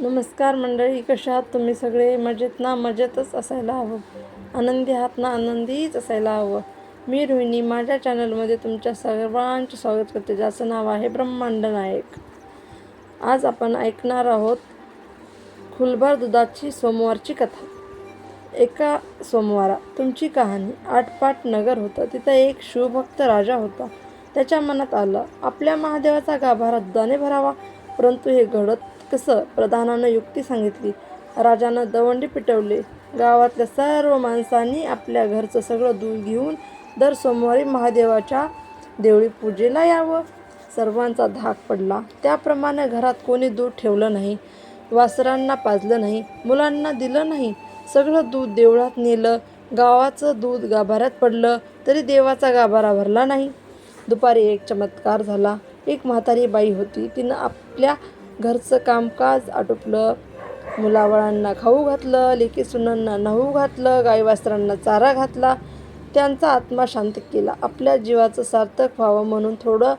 नमस्कार मंडळी कशा आहात तुम्ही सगळे? मजेत ना? मजेतच असायला हवं. आनंदी आहात ना? आनंदीच असायला हवं. मी रोहिणी माझ्या चॅनलमध्ये तुमच्या सर्वांचे स्वागत करते ज्याचं नाव आहे ब्रह्मांड नायक. आज आपण ऐकणार आहोत खुलभार दुधाची सोमवारची कथा. एका सोमवारा तुमची कहाणी आटपाट नगर होतं. तिथं एक शिवभक्त राजा होता. त्याच्या मनात आलं आपल्या महादेवाचा गाभारा दुधाने भरावा परंतु हे घडत कसं प्रधानानं युक्ती सांगितली. राजानं दवंडी पिटवले. गावातल्या सर्व माणसांनी आपल्या घरचं सगळं दूध घेऊन दर सोमवारी महादेवाच्या देवळी पूजेला यावं. सर्वांचा धाक पडला. त्याप्रमाणे घरात कोणी दूध ठेवलं नाही वासरांना पाजलं नाही मुलांना दिलं नाही. सगळं दूध देवळात नेलं. गावाचं दूध गाभाऱ्यात पडलं तरी देवाचा गाभारा भरला नाही. दुपारी एक चमत्कार झाला. एक म्हातारी बाई होती. तिनं आपल्या घरचं कामकाज आटोपलं. मुलाबाळांना खाऊ घातलं लेकी सुनांना नहू घातलं गाई चारा घातला. त्यांचा आत्मा शांत केला. आपल्या जीवाचं सार्थक व्हावं म्हणून थोडं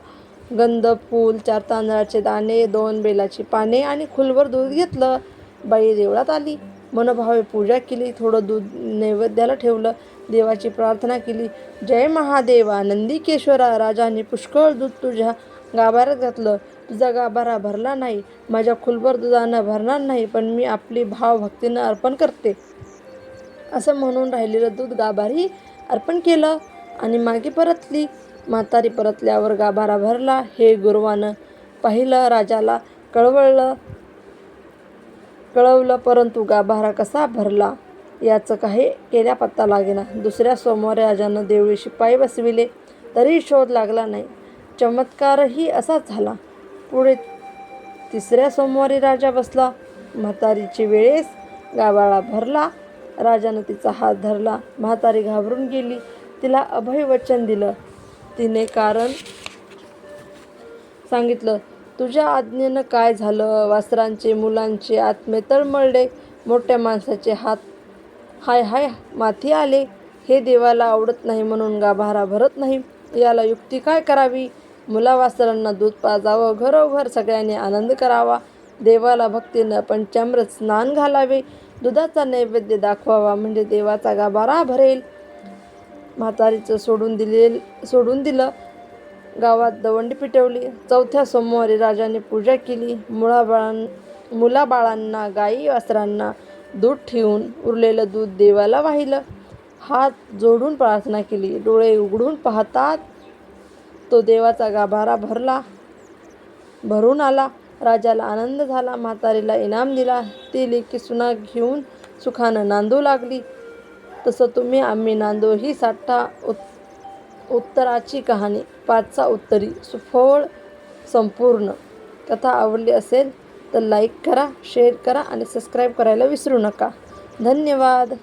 गंध फूल चार तांदळाचे दाणे दोन बेलाची पाने आणि खुलवर दूध घेतलं. बाई देवळात आली. मनोभावे पूजा केली. थोडं दूध नैवेद्याला ठेवलं. देवाची प्रार्थना केली. जय महादेवा. नंदीकेश्वरा राजाने पुष्कळ दूध तुझ्या गाभाऱ्यात घातलं. तुझा गाभारा भरला नाही. माझ्या खुलभर दुधानं भरणार नाही पण मी आपली भावभक्तीनं अर्पण करते. असं म्हणून राहिलेलं दूध गाभारी अर्पण केलं आणि मागे परतली. म्हातारी परतल्यावर गाभारा भरला. हे गुरुवानं पाहिलं राजाला कळवळलं. कळवलं परंतु गाभारा कसा भरला? याचं काही केल्या पत्ता लागेना. दुसऱ्या सोमवारी राजानं देवळी शिपाई बसविले. तरी शोध लागला नाही. चमत्कारही असाच झाला. पुढे तिसऱ्या सोमवारी राजा बसला. म्हातारीची वेळेस गावाळा भरला. राजानं तिचा हात धरला. म्हातारी घाबरून गेली. तिला अभय वचन दिलं. तिने कारण सांगितलं तुझ्या आज्ञेनं काय झालं? वासरांचे मुलांचे आत्मे तळमळले. मोठ्या माणसाचे हात हाय हाय माथी आले. हे देवाला आवडत नाही म्हणून गाभारा भरत नाही. याला युक्ती काय करावी? मुलावासरांना दूध पाजावं घरोघर सगळ्यांनी आनंद करावा. देवाला भक्तीनं पंचामृत स्नान घालावे. दुधाचा नैवेद्य दाखवावा म्हणजे देवाचा गाभारा भरेल. म्हातारीचं सोडून दिले सोडून दिलं. गावात दवंडी पिटवली. चौथ्या सोमवारी राजाने पूजा केली. मुळाबाळां मुलाबाळांना गाई वासरांना दूध ठेवून उरलेलं दूध देवाला वाहिलं. हात जोडून प्रार्थना केली. डोळे उघडून पाहतात. तो देवाचा गाभारा भरला. भरून आला. राजाला आनंद झाला. म्हातारीला इनाम दिला. ती लेखी सुना घेऊन सुखानं नांदू लागली. तसं तुम्ही आम्ही नांदो ही साठा उत उत्तराची कहाणी. पाचचा उत्तरी सुफळ संपूर्ण. कथा आवडली असेल तर लाईक करा शेअर करा आणि सबस्क्राईब करायला विसरू नका. धन्यवाद.